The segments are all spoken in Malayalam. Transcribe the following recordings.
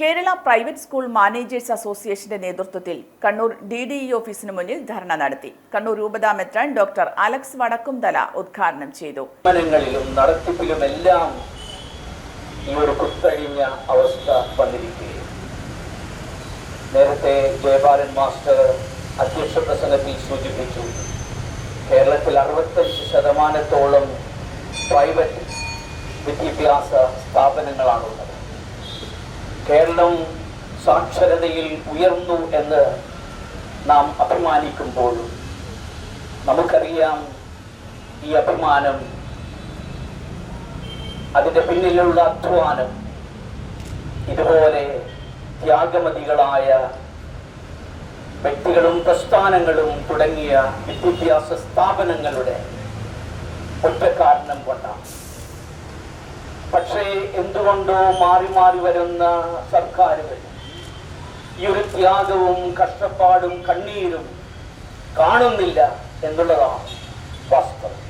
കേരള പ്രൈവറ്റ് സ്കൂൾ മാനേജേഴ്സ് അസോസിയേഷന്റെ നേതൃത്വത്തിൽ കണ്ണൂർ ഡി ഡി ഇ ഓഫീസിന് മുന്നിൽ ധർണ നടത്തി. കണ്ണൂർ രൂപതാ മെത്രാൻ ഡോക്ടർ അലക്സ് വടക്കുംതല ഉദ്ഘാടനം ചെയ്തു. നടത്തിപ്പിലും നടത്തിപ്പിലുമെല്ലാം ഈ ഒരു കുത്തഴിഞ്ഞ അവസ്ഥ വന്നിരിക്കുകയും നേരത്തെ ജയബാലൻ മാസ്റ്റർ അധ്യക്ഷ പ്രസംഗത്തിൽ സൂചിപ്പിച്ചു കേരളത്തിൽ അറുപത്തഞ്ച് ശതമാനത്തോളം പ്രൈവറ്റ് വിദ്യാഭ്യാസ സ്ഥാപനങ്ങളാണുള്ളത്. കേരളം സാക്ഷരതയിൽ ഉയർന്നു എന്ന് നാം അഭിമാനിക്കുമ്പോഴും നമുക്കറിയാം ഈ അഭിമാനം അതിന്റെ പിന്നിലുള്ള അധ്വാനം ഇതുപോലെ ത്യാഗമതികളായ വ്യക്തികളും പ്രസ്ഥാനങ്ങളും തുടങ്ങിയ വിദ്യാഭ്യാസ സ്ഥാപനങ്ങളുടെ ഒറ്റക്കാരണം കൊണ്ടാണ്. എന്തുകൊണ്ടോ മാറി മാറി വരുന്ന സർക്കാരുകൾ ഈ ഒരു ത്യാഗവും കഷ്ടപ്പാടും കണ്ണീരും കാണുന്നില്ല എന്നുള്ളതാണ് വാസ്തവം.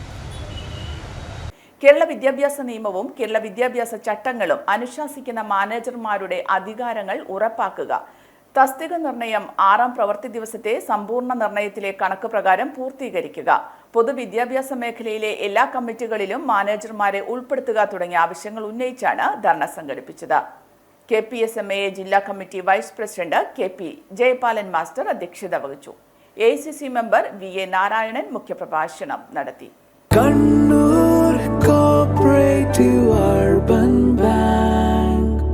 കേരള വിദ്യാഭ്യാസ നിയമവും കേരള വിദ്യാഭ്യാസ ചട്ടങ്ങളും അനുശാസിക്കുന്ന മാനേജർമാരുടെ അധികാരങ്ങൾ ഉറപ്പാക്കുക. തസ്തിക നിർണയം ആറാം പ്രവൃത്തി ദിവസത്തെ സമ്പൂർണ നിർണയത്തിലെ കണക്ക് പ്രകാരം പൂർത്തീകരിക്കുക. പൊതുവിദ്യാഭ്യാസ മേഖലയിലെ എല്ലാ കമ്മിറ്റികളിലും മാനേജർമാരെ ഉൾപ്പെടുത്തുക തുടങ്ങിയ ആവശ്യങ്ങൾ ഉന്നയിച്ചാണ് ധർണ സംഘടിപ്പിച്ചത്. K P S M A ജില്ലാ committee vice president K P Jayapalan master അധ്യക്ഷത വഹിച്ചു. A C C member V A Narayanan മുഖ്യപ്രഭാഷണം നടത്തി. കണ്ണു